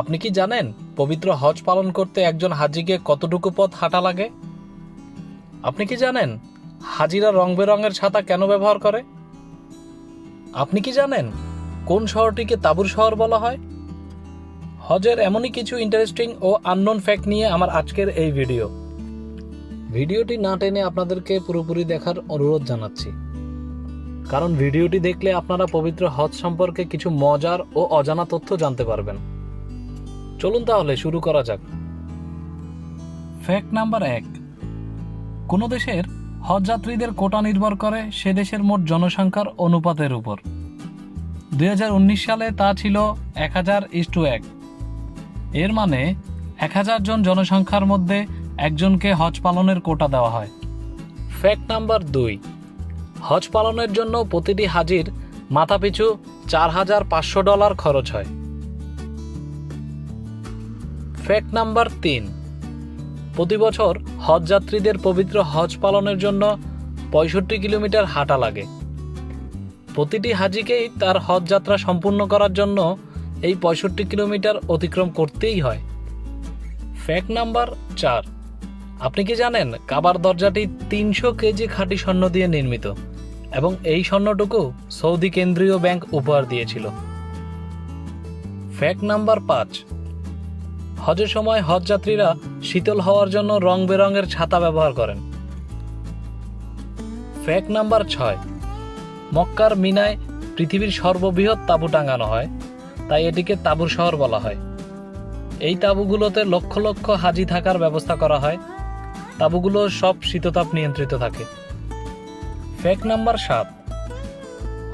আপনি কি জানেন পবিত্র হজ পালন করতে একজন হাজিকে কতটুকু পথ হাঁটা লাগে? আপনি কি জানেন হাজিরা রং বেরঙের ছাতা কেন ব্যবহার করে? আপনি কি জানেন কোন শহরটিকে তাবুর শহর বলা হয়? হজের এমনই কিছু ইন্টারেস্টিং ও আননোন ফ্যাক্ট নিয়ে আমার আজকের এই ভিডিও ভিডিওটি না টেনে আপনাদেরকে পুরোপুরি দেখার অনুরোধ জানাচ্ছি। কারণ ভিডিওটি দেখলে আপনারা পবিত্র হজ সম্পর্কে কিছু মজার ও অজানা তথ্য জানতে পারবেন। চলুন তাহলে শুরু করা যাক। ফ্যাক্ট নাম্বার এক। কোনো দেশের হজ যাত্রীদের কোটা নির্ভর করে সে দেশের মোট জনসংখ্যার অনুপাতের উপর। দু হাজার উনিশ সালে তা ছিল এক হাজার ইস্টু এক। এর মানে এক হাজার জন জনসংখ্যার মধ্যে একজনকে হজ পালনের কোটা দেওয়া হয়। ফ্যাক্ট নাম্বার দুই। হজ পালনের জন্য প্রতিটি হাজির মাথাপিছু চার হাজার পাঁচশো ডলার খরচ হয়। ফ্যাক্ট নাম্বার তিন। প্রতি বছর হজ যাত্রীদের পবিত্র হজ পালনের জন্য পঁয়ষট্টি কিলোমিটার হাঁটা লাগে। প্রতিটি হাজিকেই তার হজ যাত্রা সম্পূর্ণ করার জন্য এই পঁয়ষট্টি কিলোমিটার অতিক্রম করতেই হয়। ফ্যাক্ট নাম্বার চার। আপনি কি জানেন কাবার দরজাটি তিনশো কেজি খাঁটি স্বর্ণ দিয়ে নির্মিত এবং এই স্বর্ণটুকু সৌদি কেন্দ্রীয় ব্যাংক উপহার দিয়েছিল? ফ্যাক্ট নাম্বার পাঁচ। হজের সময় হজ যাত্রীরা শীতল হওয়ার জন্য রং বেরঙের ছাতা ব্যবহার করেন। ফ্যাক্ট নাম্বার ছয়। মক্কার মিনায় পৃথিবীর সর্ববৃহৎ তাঁবু টাঙানো হয়, তাই এটিকে তাঁবুর শহর বলা হয়। এই তাঁবুগুলোতে লক্ষ লক্ষ হাজি থাকার ব্যবস্থা করা হয়। তাঁবুগুলো সব শীততাপ নিয়ন্ত্রিত থাকে। ফ্যাক্ট নাম্বার সাত।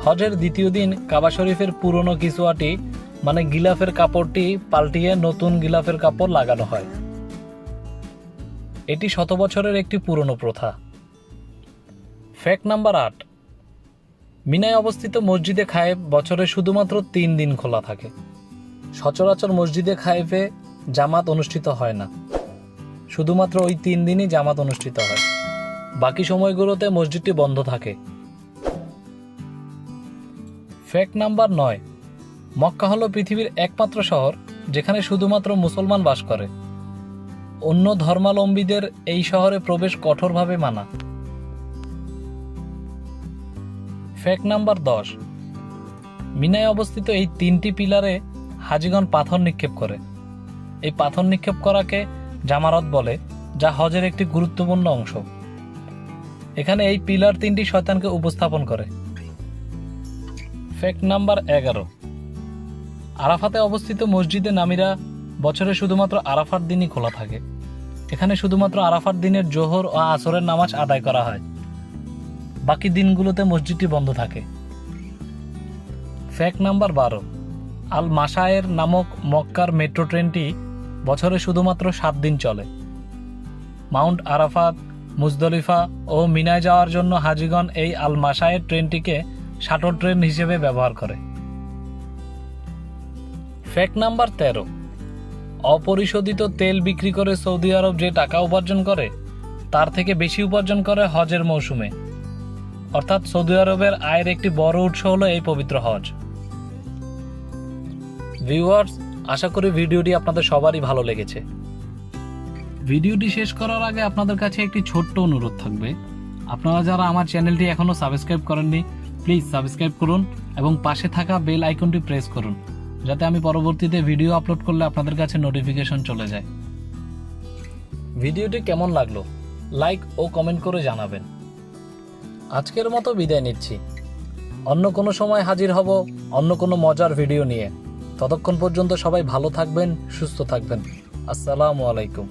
হজের দ্বিতীয় দিন কাবা শরীফের পুরনো কিসুয়াটি মানে গিলাফের কাপড়টি পাল্টিয়ে নতুন গিলাফের কাপড় লাগানো হয়। এটি শত বছরের একটি পুরনো প্রথা। ফ্যাক্ট নাম্বার আট। মিনায় অবস্থিত মসজিদে খায়েব বছরে শুধুমাত্র তিন দিন খোলা থাকে। সচরাচর মসজিদে খায়েফে জামাত অনুষ্ঠিত হয় না। শুধুমাত্র ওই তিন দিনই জামাত অনুষ্ঠিত হয়। বাকি সময়গুলোতে মসজিদটি বন্ধ থাকে। ফ্যাক্ট নাম্বার নয়। মক্কা হলো পৃথিবীর একমাত্র শহর যেখানে শুধুমাত্র মুসলমান বাস করে। অন্য ধর্মাবলম্বীদের এই শহরে প্রবেশ কঠোরভাবে মানা। ফ্যাক্ট নাম্বার দশ। মিনায় অবস্থিত এই তিনটি পিলারে হাজিগণ পাথর নিক্ষেপ করে। এই পাথর নিক্ষেপ করাকে জামারত বলে, যা হজের একটি গুরুত্বপূর্ণ অংশ। এখানে এই পিলার তিনটি শয়তানকে উপস্থাপন করে। ফ্যাক্ট নাম্বার এগারো। আরাফাতে অবস্থিত মসজিদে নামিরা বছরে শুধুমাত্র আরাফার দিনই খোলা থাকে। এখানে শুধুমাত্র আরাফার দিনের জোহর ও আসরের নামাজ আদায় করা হয়। বাকি দিনগুলোতে মসজিদটি বন্ধ থাকে। ফ্যাক্ট নাম্বার বারো। আল মাসায়ের নামক মক্কার মেট্রো ট্রেনটি বছরে শুধুমাত্র সাত দিন চলে। মাউন্ট আরাফাত, মুজদলিফা ও মিনায় যাওয়ার জন্য হাজিগণ এই আল মাসায়ের ট্রেনটিকে শাটল ট্রেন হিসেবে ব্যবহার করে। ফ্যাক্ট নাম্বার তেরো। অপরিশোধিত তেল বিক্রি করে সৌদি আরব যে টাকা উপার্জন করে, তার থেকে বেশি উপার্জন করে হজের মৌসুমে। অর্থাৎ সৌদি আরবের আয়ের একটি বড় উৎস হলো এই পবিত্র হজ। ভিউয়ার্স, আশা করি ভিডিওটি আপনাদের সবারই ভালো লেগেছে। ভিডিওটি শেষ করার আগে আপনাদের কাছে একটি ছোট্ট অনুরোধ থাকবে। আপনারা যারা আমার চ্যানেলটি এখনও সাবস্ক্রাইব করেননি, প্লিজ সাবস্ক্রাইব করুন এবং পাশে থাকা বেল আইকনটি প্রেস করুন। যাতে আমি পরবর্তীতে ভিডিও আপলোড করলে আপনাদের কাছে নোটিফিকেশন চলে যায়। ভিডিওটি কেমন লাগল? লাইক ও কমেন্ট করে জানাবেন। আজকের মতো বিদায় নিচ্ছি। অন্য কোনো সময় হাজির হব, অন্য কোনো মজার ভিডিও নিয়ে। ততক্ষণ পর্যন্ত সবাই ভালো থাকবেন, সুস্থ থাকবেন। আসসালামু আলাইকুম।